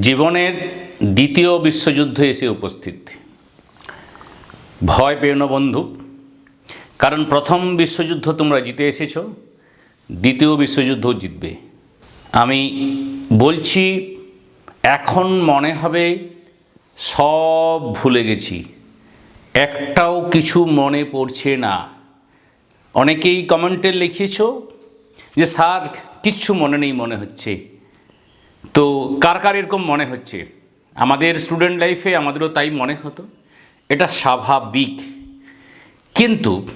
জীবনের দ্বিতীয় বিশ্বযুদ্ধ এসে উপস্থিত। ভয় পেও না বন্ধু। কারণ প্রথম বিশ্বযুদ্ধ তোমরা জিতে এসেছ, দ্বিতীয় বিশ্বযুদ্ধ জিতবে। আমি বলছি, এখন মনে হবে সব ভুলে গেছি। একটাও কিছু মনে পড়ছে না। অনেকেই কমেন্টে লিখেছ যে, স্যার, কিচ্ছু মনে নেই মনে হচ্ছে। তো কার কার এরকম মনে হচ্ছে? আমাদের স্টুডেন্ট লাইফে আমাদেরও তাই মনে হতো। এটা স্বাভাবিক। কিন্তু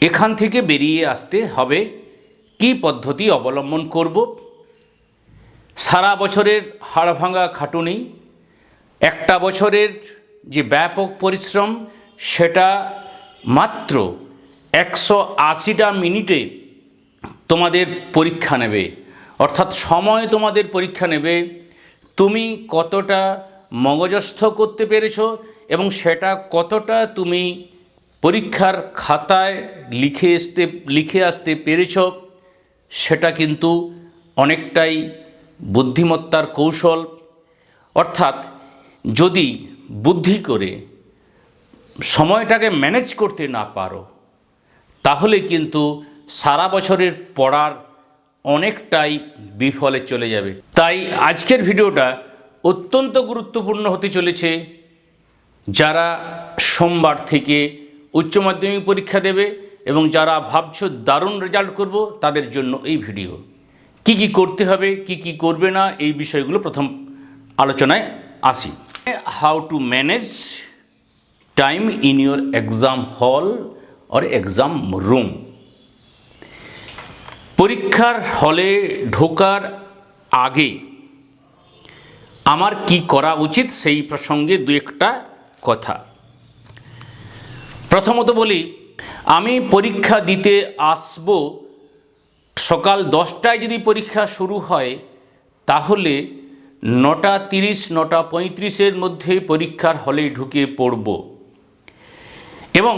এখান থেকে বেরিয়ে আসতে হবে, কি পদ্ধতি অবলম্বন করব? সারা বছরের হাড়ভাঙা খাটুনি, একটা বছরের যে ব্যাপক পরিশ্রম, সেটা মাত্র একশো আশিটা মিনিটে তোমাদের পরীক্ষা নেবে। অর্থাৎ সময় তোমাদের পরীক্ষা নেবে, তুমি কতটা মগজস্থ করতে পেরেছ এবং সেটা কতটা তুমি পরীক্ষার খাতায় লিখে আসতে লিখে আসতে পেরেছ, সেটা কিন্তু অনেকটাই বুদ্ধিমত্তার কৌশল। অর্থাৎ যদি বুদ্ধি করে সময়টাকে ম্যানেজ করতে না পারো, তাহলে কিন্তু সারা বছরের পড়ার অনেকটাই বিফলে চলে যাবে। তাই আজকের ভিডিওটা অত্যন্ত গুরুত্বপূর্ণ হতে চলেছে। যারা সোমবার থেকে উচ্চ মাধ্যমিক পরীক্ষা দেবে এবং যারা ভাবছ দারুণ রেজাল্ট করব, তাদের জন্য এই ভিডিও। কি কি করতে হবে, কি কি করবে না, এই বিষয়গুলো প্রথম আলোচনায় আসি। How to manage time in your exam hall or exam room পরীক্ষার হলে ঢোকার আগে আমার কি করা উচিত সেই প্রসঙ্গে দু একটা কথা। প্রথমত বলি, আমি পরীক্ষা দিতে আসব সকাল দশটায় যদি পরীক্ষা শুরু হয়, তাহলে নটা তিরিশ, নটা পঁয়ত্রিশের মধ্যে পরীক্ষার হলে ঢুকে পড়ব। এবং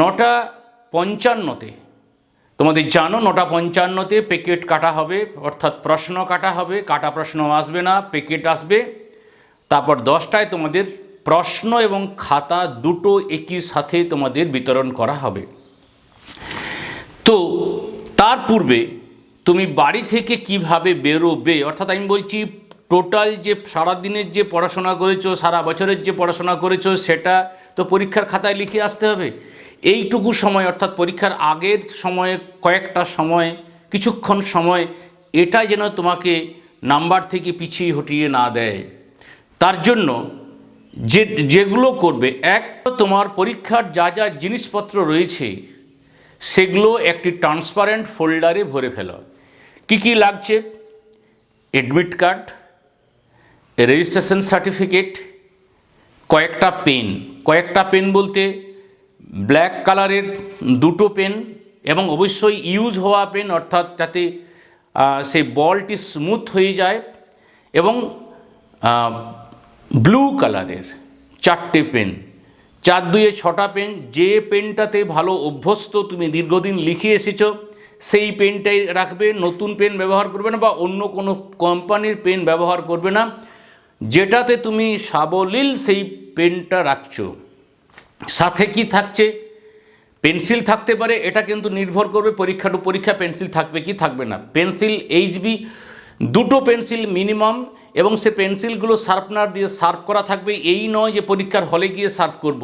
নটা পঞ্চান্নতে তোমাদের জানো নটা পঞ্চান্নতে প্যাকেট কাটা হবে, অর্থাৎ প্রশ্ন কাটা হবে, কাটা প্রশ্ন আসবে না প্যাকেট আসবে। তারপর দশটায় তোমাদের প্রশ্ন এবং খাতা দুটো একই সাথে তোমাদের বিতরণ করা হবে। তো তার পূর্বে তুমি বাড়ি থেকে কীভাবে বেরোবে, অর্থাৎ আমি বলছি টোটাল যে সারাদিনের যে পড়াশোনা করেছ, সারা বছরের যে পড়াশোনা করেছ, সেটা তো পরীক্ষার খাতায় লিখে আসতে হবে। এইটুকু সময়, অর্থাৎ পরীক্ষার আগের সময়ে, কয়েকটা সময়, কিছুক্ষণ সময় এটা যেন তোমাকে নাম্বার থেকে পিছিয়ে হটিয়ে না দেয়। তার জন্য যে, যেগুলো করবে, এক তোমার পরীক্ষার যা যা জিনিসপত্র রয়েছে, সেগুলো একটি ট্রান্সপারেন্ট ফোল্ডারে ভরে ফেলো। কী কী লাগছে? অ্যাডমিট কার্ড, রেজিস্ট্রেশন সার্টিফিকেট, কয়েকটা পেন। কয়েকটা পেন বলতে ব্ল্যাক কালারের দুটো পেন এবং অবশ্যই ইউজ হওয়া পেন, অর্থাৎ যাতে সেই বলটি স্মুথ হয়ে যায় এবং ব্লু কালারের চারটে পেন। চার দুয়ে ছটা পেন, যে পেনটাতে ভালো অভ্যস্ত তুমি দীর্ঘদিন লিখে এসেছ, সেই পেনটাই রাখবে, নতুন পেন ব্যবহার করবে না বা অন্য কোনো কোম্পানির পেন ব্যবহার করবে না, যেটাতে তুমি সাবলীল সেই পেনটা রাখছো। সাথে কি থাকছে? পেন্সিল থাকতে পারে, এটা কিন্তু নির্ভর করবে পরীক্ষা টু পরীক্ষা পেন্সিল থাকবে কি থাকবে না। পেন্সিল এইচবি দুটো পেন্সিল মিনিমাম এবং সে পেন্সিলগুলো শার্পনার দিয়ে শার্প করা থাকবে। এই নয় যে পরীক্ষার হলে গিয়ে শার্প করব।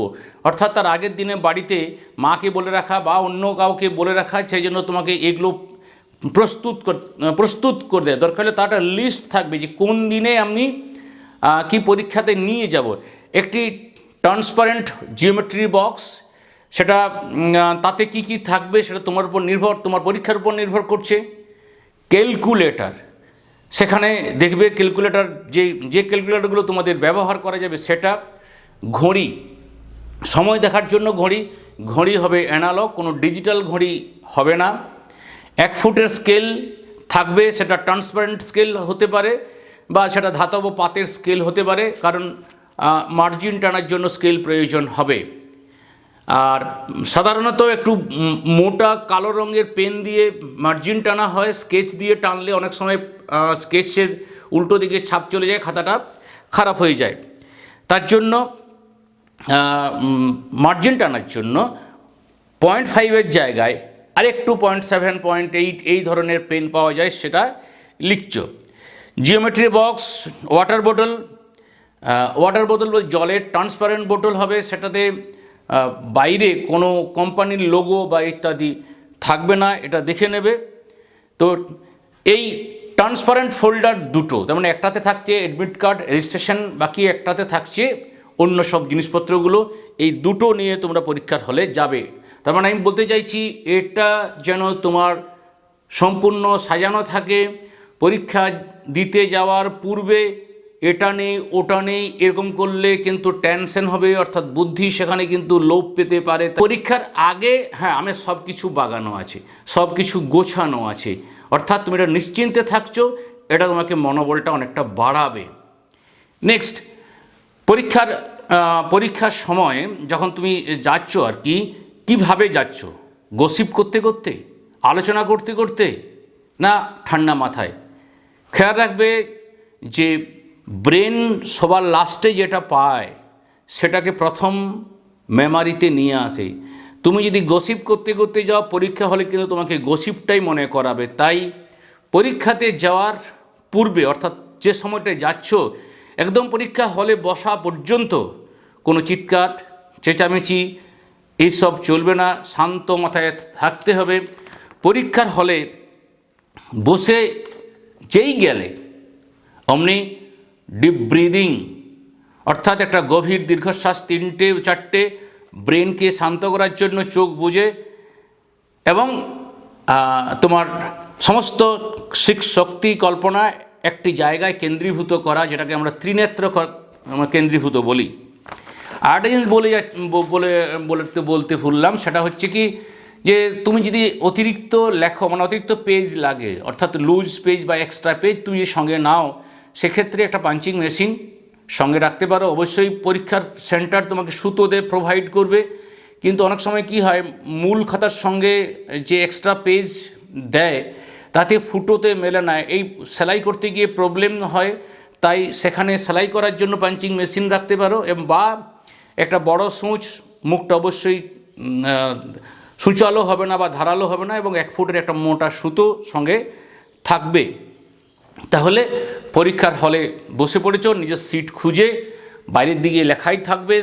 অর্থাৎ তার আগের দিনে বাড়িতে মাকে বলে রাখা বা অন্য কাউকে বলে রাখা সেই জন্য তোমাকে এগুলো প্রস্তুত প্রস্তুত করে দেয়। দরকার হলে তার একটা লিস্ট থাকবে যে কোন দিনে আমি কি পরীক্ষাতে নিয়ে যাব। একটি ট্রান্সপারেন্ট জিওমেট্রি বক্স সেটা তাতে কি কি থাকবে সেটা তোমার উপর নির্ভর, তোমার পরীক্ষার উপর নির্ভর করছে। ক্যালকুলেটর সেখানে দেখবে ক্যালকুলেটর যে যে ক্যালকুলেটরগুলো তোমাদের ব্যবহার করা যাবে, সেটা ঘড়ি, সময় দেখার জন্য ঘড়ি ঘড়ি হবে অ্যানালগ কোনো ডিজিটাল ঘড়ি হবে না। এক ফুটের স্কেল থাকবে, সেটা ট্রান্সপারেন্ট স্কেল হতে পারে, বা সেটা ধাতব পাতের স্কেল হতে পারে, কারণ মার্জিন টানার জন্য স্কেল প্রয়োজন হবে। আর সাধারণত একটু মোটা কালো রঙের পেন দিয়ে মার্জিন টানা হয় স্কেচ দিয়ে টানলে অনেক সময় স্কেচের উল্টো দিকে ছাপ চলে যায়, খাতাটা খারাপ হয়ে যায়। তার জন্য মার্জিন টানার জন্য পয়েন্ট ফাইভের জায়গায় আরেকটু পয়েন্ট সেভেন পয়েন্ট এইট এই ধরনের পেন পাওয়া যায়, সেটা লিখছ। জিওমেট্রি বক্স ওয়াটার বোতল ওয়াটার বোতল বা জলের ট্রান্সপারেন্ট বোতল হবে, সেটাতে বাইরে কোনো কোম্পানির লোগো বা ইত্যাদি থাকবে না, এটা দেখে নেবে। তো এই ট্রান্সপারেন্ট ফোল্ডার দুটো তেমন একটাতে থাকছে অ্যাডমিট কার্ড রেজিস্ট্রেশন বাকি একটাতে থাকছে অন্য সব জিনিসপত্রগুলো, এই দুটো নিয়ে তোমরা পরীক্ষার হলে যাবে। তার মানে আমি বলতে চাইছি, এটা যেন তোমার সম্পূর্ণ সাজানো থাকে, পরীক্ষা দিতে যাওয়ার পূর্বে এটা নেই, ওটা নেই, এরকম করলে কিন্তু টেনশন হবে, অর্থাৎ বুদ্ধি সেখানে কিন্তু লোভ পেতে পারে। পরীক্ষার আগে হ্যাঁ আমি সব কিছু বাগানো আছে সব কিছু গোছানো আছে। অর্থাৎ তুমি এটা নিশ্চিন্তে থাকছো, এটা তোমাকে মনোবলটা অনেকটা বাড়াবে। নেক্সট পরীক্ষার পরীক্ষার সময় যখন তুমি যাচ্ছ আর কি, কীভাবে যাচ্ছ? গসিপ করতে করতে? আলোচনা করতে করতে? না ঠান্ডা মাথায়? খেয়াল রাখবে যে ব্রেন সবার লাস্টে যেটা পায়, সেটাকে প্রথম মেমারিতে নিয়ে আসে। তুমি যদি গসিপ করতে করতে যাও, পরীক্ষা হলে কিন্তু তোমাকে গসিপটাই মনে করাবে। তাই পরীক্ষাতে যাওয়ার পূর্বে, অর্থাৎ যে সময়টায় যাচ্ছ, একদম পরীক্ষা হলে বসা পর্যন্ত কোনো চিৎকার, চেঁচামেচি এইসব চলবে না। শান্ত মাথায় থাকতে হবে। পরীক্ষার হলে বসে যেই গেলে, অমনি ডিপ ব্রিদিং অর্থাৎ একটা গভীর দীর্ঘশ্বাস তিনটে, চারটে ব্রেনকে শান্ত করার জন্য চোখ বুঝে এবং তোমার সমস্ত শিক- শক্তি কল্পনা একটি জায়গায় কেন্দ্রীভূত করা, যেটাকে আমরা ত্রিনেত্র কেন্দ্রীভূত বলি। আরেকটা জিনিস বলে বলে, বলতে বলতে ভুললাম, সেটা হচ্ছে কি যে তুমি যদি অতিরিক্ত লেখো মানে অতিরিক্ত পেজ লাগে, অর্থাৎ লুজ পেজ বা এক্সট্রা পেজ তুমি সঙ্গে নাও সেক্ষেত্রে একটা পাঞ্চিং মেশিন সঙ্গে রাখতে পারো। অবশ্যই পরীক্ষার সেন্টার তোমাকে সুতোতে প্রোভাইড করবে। কিন্তু অনেক সময় কি হয়, মূল খাতার সঙ্গে যে এক্সট্রা পেজ দেয়, তাতে ফুটোতে মেলে না। এই সেলাই করতে গিয়ে প্রবলেম হয়, তাই সেখানে সেলাই করার জন্য পাঞ্চিং মেশিন রাখতে পারো এবং বা একটা বড় সূচ, মুখটা অবশ্যই সূচালো হবে না বা ধারালো হবে না এবং এক ফুটের একটা মোটা সুতো সঙ্গে থাকবে। তাহলে পরীক্ষার হলে বসে পড়েছ, নিজের সিট খুঁজে বাইরের দিকে লেখাই থাকবে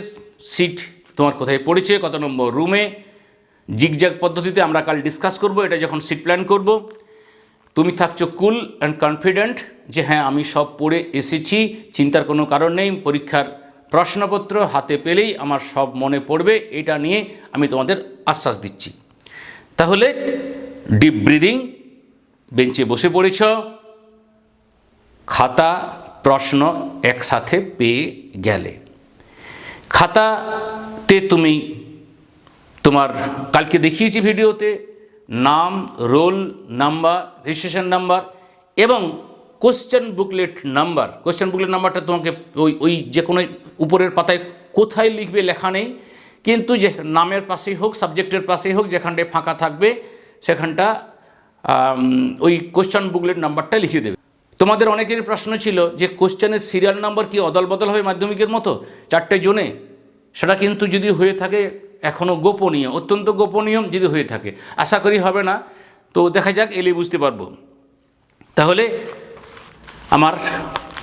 সিট তোমার কোথায় পড়েছে, কত নম্বর রুমে জিগজ্যাগ পদ্ধতিতে আমরা কাল ডিসকাস করব, এটা যখন সিট প্ল্যান করব। তুমি থাকছো কুল অ্যান্ড কনফিডেন্ট যে হ্যাঁ আমি সব পড়ে এসেছি, চিন্তার কোনো কারণ নেই, পরীক্ষার প্রশ্নপত্র হাতে পেলেই আমার সব মনে পড়বে, এটা নিয়ে আমি তোমাদের আশ্বাস দিচ্ছি। তাহলে ডিপ ব্রিদিং বেঞ্চে বসে পড়েছ খাতা প্রশ্ন একসাথে পেয়ে গেলে। খাতাতে তুমি তোমার, কালকে দেখিয়েছি ভিডিওতে, নাম, রোল নাম্বার, রেজিস্ট্রেশন নাম্বার এবং question booklet number. Question booklet নাম্বারটা তোমাকে ওই ওই যে কোনো উপরের পাতায় কোথায় লিখবে লেখা নেই। কিন্তু যে নামের পাশেই হোক, সাবজেক্টের পাশেই হোক, যেখানটায় ফাঁকা থাকবে, সেখানটা ওই কোশ্চেন বুকলেট নাম্বারটা লিখে দেবে। তোমাদের অনেকেরই প্রশ্ন ছিল যে কোশ্চেনের সিরিয়াল নাম্বার কি অদল বদল হবে মাধ্যমিকের মতো? চারটে জোনে। সেটা কিন্তু যদি হয়ে থাকে এখনও গোপনীয়, অত্যন্ত গোপনীয় যদি হয়ে থাকে। আশা করি হবে না। তো দেখা যাক এলে বুঝতে পারব। তাহলে আমার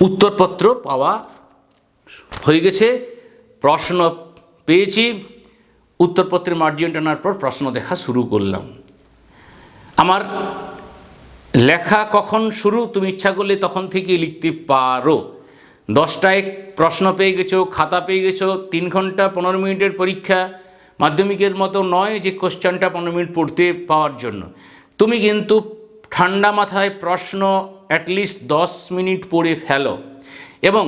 উত্তরপত্র পাওয়া হয়ে গেছে। প্রশ্ন পেয়েছি। উত্তরপত্রের মার্জিন টানার পর প্রশ্ন দেখা শুরু করলাম। আমার লেখা কখন শুরু? তুমি ইচ্ছা করলে তখন থেকে লিখতে পারো। দশটায় প্রশ্ন পেয়ে গেছো, খাতা পেয়ে গেছো, তিন ঘণ্টা পনেরো মিনিটের পরীক্ষা, মাধ্যমিকের মতো নয় যে কোশ্চেনটা পনেরো মিনিট পড়তে পাওয়ার জন্য। তুমি কিন্তু ঠান্ডা মাথায় প্রশ্ন অ্যাটলিস্ট দশ মিনিট পড়ে ফেলো। এবং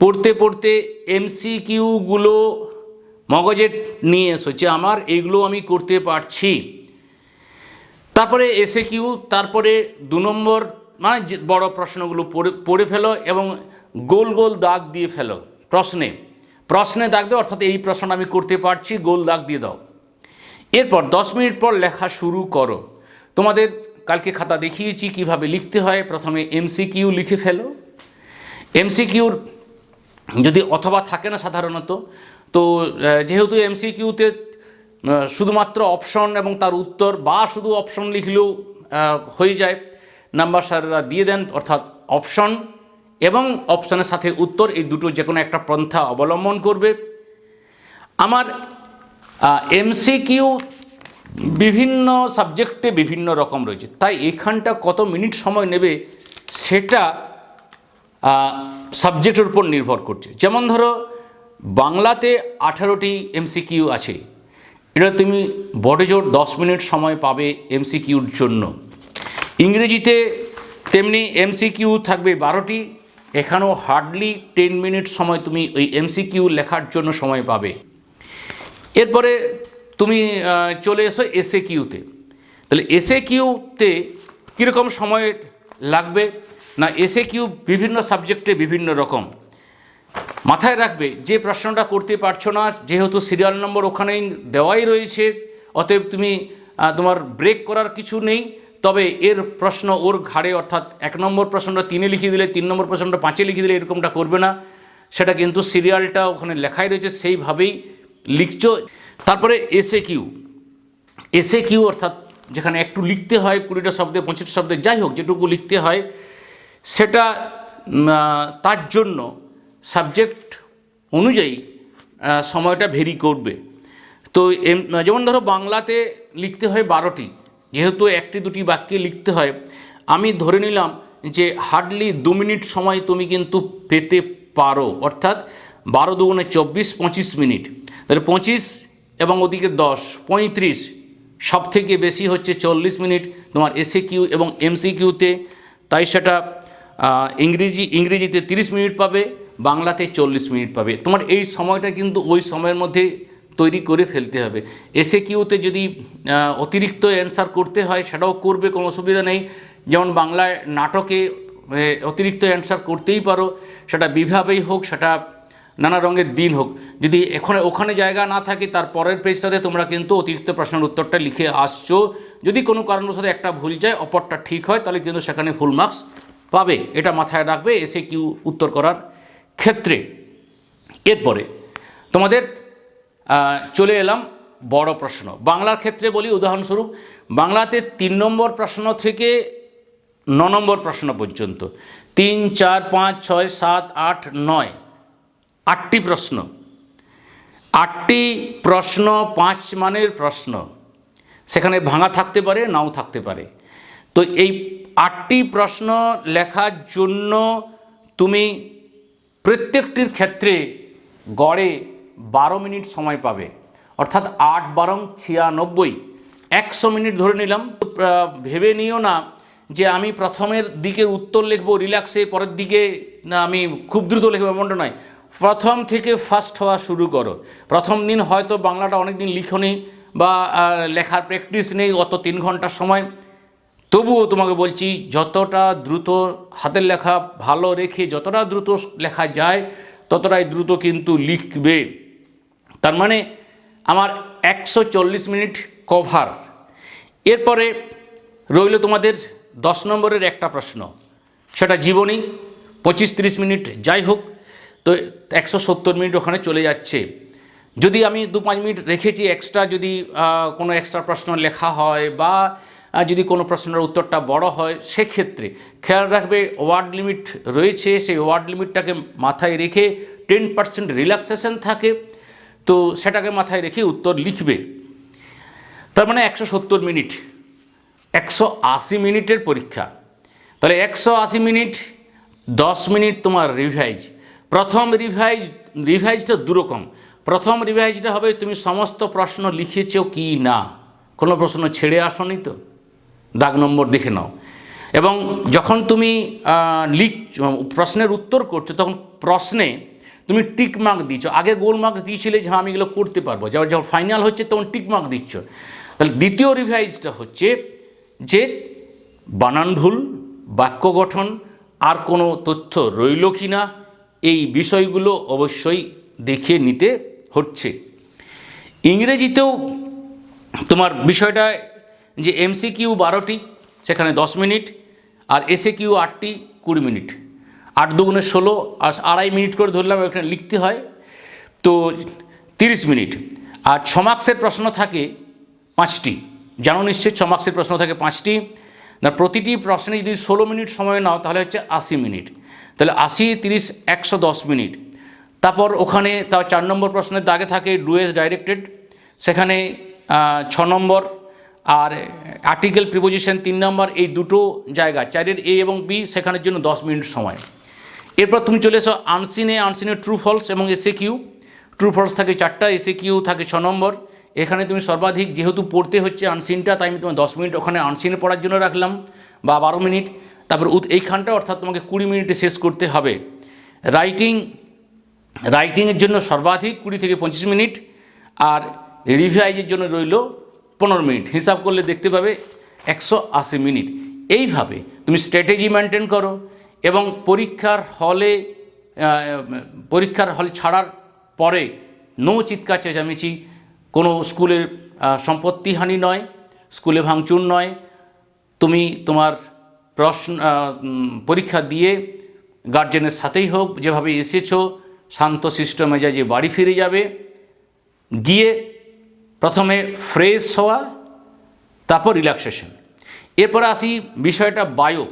পড়তে পড়তে এমসিকিউগুলো মগজে নিয়ে এসো যে আমার এইগুলো আমি করতে পারছি। তারপরে এসে কিউ তারপরে দু নম্বর মানে বড় প্রশ্নগুলো পড়ে পড়ে ফেলো এবং গোল গোল দাগ দিয়ে ফেলো প্রশ্নে। প্রশ্নে দাগ দাও, অর্থাৎ এই প্রশ্ন আমি করতে পারছি, গোল দাগ দিয়ে দাও। এরপর দশ মিনিট পর লেখা শুরু করো। তোমাদের কালকে খাতা দেখিয়েছি কীভাবে লিখতে হয়। প্রথমে এমসিকিউ লিখে ফেলো। এমসিকিউর যদি অথবা থাকে না সাধারণত, তো যেহেতু এমসিকিউতে শুধুমাত্র অপশন এবং তার উত্তর বা শুধু অপশন লিখলেও হয়ে যায়। নাম্বার স্যারেরা দিয়ে দেন, অর্থাৎ অপশন এবং অপশনের সাথে উত্তর, এই দুটো যে কোনো একটা পন্থা অবলম্বন করবে। আমার এমসিকিউ বিভিন্ন সাবজেক্টে বিভিন্ন রকম রয়েছে। তাই এখানটা কত মিনিট সময় নেবে সেটা সাবজেক্টের উপর নির্ভর করছে। যেমন ধরো, বাংলাতে আঠারোটি এমসিকিউ আছে। এটা তুমি বড়জোর দশ মিনিট সময় পাবে এমসিকিউর জন্য। ইংরেজিতে তেমনি এমসিকিউ থাকবে বারোটি, এখানেও হার্ডলি টেন মিনিট সময় তুমি ওই এমসিকিউ লেখার জন্য সময় পাবে। এরপরে তুমি চলে এসো এসএ কিউতে তাহলে এসএ কিউতে কীরকম সময় লাগবে? না এসএ কিউ বিভিন্ন সাবজেক্টে বিভিন্ন রকম। মাথায় রাখবে, যে প্রশ্নটা করতে পারছ না, যেহেতু সিরিয়াল নম্বর ওখানেই দেওয়াই রয়েছে, অতএব তুমি তোমার ব্রেক করার কিছু নেই, তবে এর প্রশ্ন ওর ঘাড়ে, অর্থাৎ এক নম্বর প্রশ্নটা তিনে লিখে দিলে, তিন নম্বর প্রশ্নটা পাঁচে লিখে দিলে এরকমটা করবে না। সেটা কিন্তু সিরিয়ালটা ওখানে লেখাই রয়েছে, সেইভাবেই লিখছো। তারপরে এসে কিউ এসে কিউ অর্থাৎ যেখানে একটু লিখতে হয়, কুড়িটা শব্দে, পঁচিশটা শব্দে, যাই হোক, যেটুকু লিখতে হয়, সেটা তার জন্য সাবজেক্ট অনুযায়ী সময়টা ভেরি করবে। তো যেমন ধরো বাংলাতে লিখতে হয় বারোটি, যেহেতু একটি দুটি বাক্যে লিখতে হয়, আমি ধরে নিলাম যে হার্ডলি দু মিনিট সময় তুমি কিন্তু পেতে পারো, অর্থাৎ বারো দুগুণে চব্বিশ, পঁচিশ মিনিট। তাহলে পঁচিশ এবং ওদিকে দশ, পঁয়ত্রিশ সব থেকে বেশি হচ্ছে চল্লিশ মিনিট তোমার এসএ কিউ এবং এমসি কিউতে তাই সেটা ইংরেজি, ইংরেজিতে তিরিশ মিনিট পাবে বাংলাতে চল্লিশ মিনিট পাবে। তোমার এই সময়টা কিন্তু ওই সময়ের মধ্যে তৈরি করে ফেলতে হবে। এসে কিউতে যদি অতিরিক্ত অ্যান্সার করতে হয়, সেটাও করবে, কোনো অসুবিধা নেই। যেমন বাংলায় নাটকে অতিরিক্ত অ্যান্সার করতেই পারো। সেটা বিভাবেই হোক, সেটা নানা রঙের দিন হোক। যদি এখানে, ওখানে জায়গা না থাকে, তার পরের পেজটাতে তোমরা কিন্তু অতিরিক্ত প্রশ্নের উত্তরটা লিখে আসছো। যদি কোনো কারণবশত একটা ভুল যায়, অপরটা ঠিক হয়, তাহলে কিন্তু সেখানে ফুল মার্কস পাবে। এটা মাথায় রাখবে এসে কিউ উত্তর করার ক্ষেত্রে, এরপরে তোমাদের চলে এলাম বড় প্রশ্ন। বাংলার ক্ষেত্রে বলি উদাহরণস্বরূপ, বাংলাতে তিন নম্বর প্রশ্ন থেকে ন নম্বর প্রশ্ন পর্যন্ত। তিন, চার, পাঁচ, ছয়, সাত, আট, নয়, আটটি প্রশ্ন। আটটি প্রশ্ন পাঁচ মানের প্রশ্ন। সেখানে ভাঙা থাকতে পারে, নাও থাকতে পারে। তো এই আটটি প্রশ্ন লেখার জন্য তুমি প্রত্যেকটির ক্ষেত্রে গড়ে বারো মিনিট সময় পাবে। অর্থাৎ আট বারং ছিয়ানব্বই। একশো মিনিট ধরে নিলাম। ভেবে নিও না যে আমি প্রথমের দিকের উত্তর লিখব, রিল্যাক্সে, পরের দিকে না আমি খুব দ্রুত লিখব, এমনটা নয়। প্রথম থেকে ফার্স্ট হওয়া শুরু করো। প্রথম দিন হয়তো বাংলাটা অনেক দিন লিখনি বা লেখার প্র্যাকটিস নেই, অত তিন ঘণ্টার সময়। তবুও তোমাকে বলছি, যতটা দ্রুত হাতের লেখা ভালো রেখে যতটা দ্রুত লেখা যায়, ততটাই দ্রুত কিন্তু লিখবে। তার মানে আমার একশো চল্লিশ মিনিট কভার। এরপরে রইল তোমাদের দশ নম্বরের একটা প্রশ্ন। সেটা জীবনী, পঁচিশ তিরিশ মিনিট যাই হোক, তো একশো সত্তর মিনিট ওখানে চলে যাচ্ছে। যদি আমি দু পাঁচ মিনিট রেখেছি এক্সট্রা যদি কোনো এক্সট্রা প্রশ্ন লেখা হয় বা যদি কোনো প্রশ্নের উত্তরটা বড় হয়, সেক্ষেত্রে খেয়াল রাখবে, ওয়ার্ড লিমিট রয়েছে, সেই ওয়ার্ড লিমিটটাকে মাথায় রেখে টেন পার্সেন্ট রিল্যাক্সেশন থাকে। তো সেটাকে মাথায় রেখে উত্তর লিখবে। তার মানে একশো সত্তর মিনিট, একশো আশি মিনিটের পরীক্ষা। তাহলে একশো আশি মিনিট, দশ মিনিট তোমার রিভাইজ প্রথম রিভাইজ রিভাইজটা দুরকম। প্রথম রিভাইজটা হবে, তুমি সমস্ত প্রশ্ন লিখেছো কি না? কোনো প্রশ্ন ছেড়ে আসনি তো? দাগ নম্বর দেখে নাও। এবং যখন তুমি লিখ প্রশ্নের উত্তর করছ তখন প্রশ্নে তুমি টিক মার্ক দিচ্ছ। আগে গোল মার্কস দিয়েছিলে যে হ্যাঁ, আমি এগুলো করতে পারব। যখন যখন ফাইনাল হচ্ছে তখন টিক মার্ক দিচ্ছ। তাহলে দ্বিতীয় রিভাইজটা হচ্ছে যে বানান ভুল বাক্য গঠন আর কোনো তথ্য রইল কি না এই বিষয়গুলো অবশ্যই দেখে নিতে হচ্ছে। ইংরেজিতেও তোমার বিষয়টা যে এমসি কিউ বারোটি, সেখানে দশ মিনিট, আর এসএ কিউ আটটি, কুড়ি মিনিট। আট দুগুণে ষোলো আর আড়াই মিনিট করে ধরলাম এখানে লিখতে হয়। তো তিরিশ মিনিট। আর ছ মার্ক্সের প্রশ্ন থাকে পাঁচটি। জানো নিশ্চয়ই ছ মার্ক্সের প্রশ্ন থাকে পাঁচটি? না, প্রতিটি প্রশ্নে যদি ষোলো মিনিট সময় নাও, তাহলে হচ্ছে আশি মিনিট। তাহলে আশি, তিরিশ, একশো দশ মিনিট। তারপর ওখানে তার চার নম্বর প্রশ্নের দাগে থাকে ডুয়েস ডাইরেক্টেড। সেখানে ছ নম্বর আর আর্টিকেল প্রিপোজিশন তিন নম্বর, এই দুটো জায়গা চারের এ এবং বি সেখানের জন্য দশ মিনিট সময়। এরপর তুমি চলে এসো আনসিনে আনসিনে ট্রু ফলস এবং এসে কিউ ট্রু ফলস থাকে চারটা এসে কিউ থাকে ছ নম্বর। এখানে তুমি সর্বাধিক যেহেতু পড়তে হচ্ছে আনসিনটা তাই আমি তোমার দশ মিনিট ওখানে আনসিনে পড়ার জন্য রাখলাম বা বারো মিনিট। তারপর এইখানটা অর্থাৎ তোমাকে কুড়ি মিনিটে শেষ করতে হবে। রাইটিং রাইটিংয়ের জন্য সর্বাধিক কুড়ি থেকে পঁচিশ মিনিট। আর রিভাইজের জন্য রইল পনেরো মিনিট, হিসাব করলে দেখতে পাবে একশো আশি মিনিট। এইভাবে তুমি স্ট্র্যাটেজি মেনটেন করো এবং পরীক্ষার হলে পরীক্ষার হল ছাড়ার পরে নো চিৎকার চেঁচামেচি, কোনো স্কুলের সম্পত্তিহানি নয়, স্কুলে ভাঙচুর নয়। তুমি তোমার প্রশ্ন পরীক্ষা দিয়ে গার্জেনের সাথেই হোক, যেভাবে এসেছ, শান্ত, শিষ্ট মেজাজে বাড়ি ফিরে যাবে। গিয়ে প্রথমে ফ্রেশ হওয়া, তারপর রিল্যাক্সেশন এরপর আসি বিষয়টা বায়ো।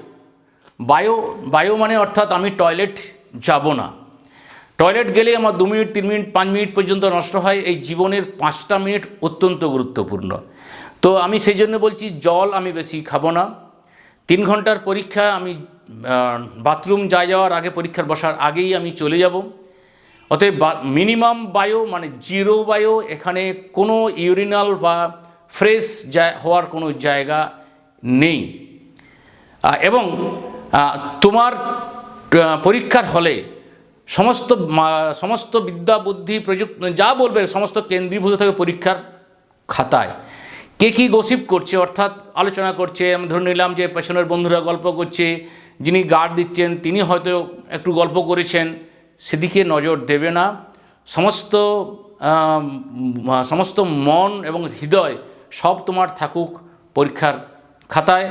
বায়ো বায়ো মানে অর্থাৎ আমি টয়লেট যাব না। টয়লেট গেলে আমার দু মিনিট, তিন মিনিট, পাঁচ মিনিট পর্যন্ত নষ্ট হয়। এই জীবনের পাঁচটা মিনিট অত্যন্ত গুরুত্বপূর্ণ। তো আমি সেই জন্য বলছি, জল আমি বেশি খাব না। তিন ঘণ্টার পরীক্ষা আমি বাথরুম যা যাওয়ার আগে, পরীক্ষার বসার আগেই আমি চলে যাব। অতএব মিনিমাম বায়ো মানে জিরো বায়ো এখানে কোনো ইউরিনাল বা ফ্রেশ হওয়ার কোনো জায়গা নেই। এবং তোমার পরীক্ষার হলে সমস্ত সমস্ত বিদ্যা, বুদ্ধি, প্রযুক্তি, যা বলবে সমস্ত কেন্দ্রীভূত থাকে পরীক্ষার খাতায়। কে কী গসিপ করছে, অর্থাৎ আলোচনা করছে, আমি ধরে নিলাম যে পেছনের বন্ধুরা গল্প করছে, যিনি গার্ড দিচ্ছেন, তিনি হয়তো একটু গল্প করেছেন সেদিকে নজর দেবে না। সমস্ত সমস্ত মন এবং হৃদয় সব তোমার থাকুক পরীক্ষার খাতায়।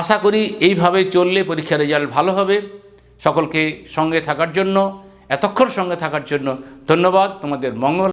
আশা করি এইভাবে চললে পরীক্ষার রেজাল্ট ভালো হবে। সকলকে সঙ্গে থাকার জন্য, এতক্ষণ সঙ্গে থাকার জন্য ধন্যবাদ। তোমাদের মঙ্গল।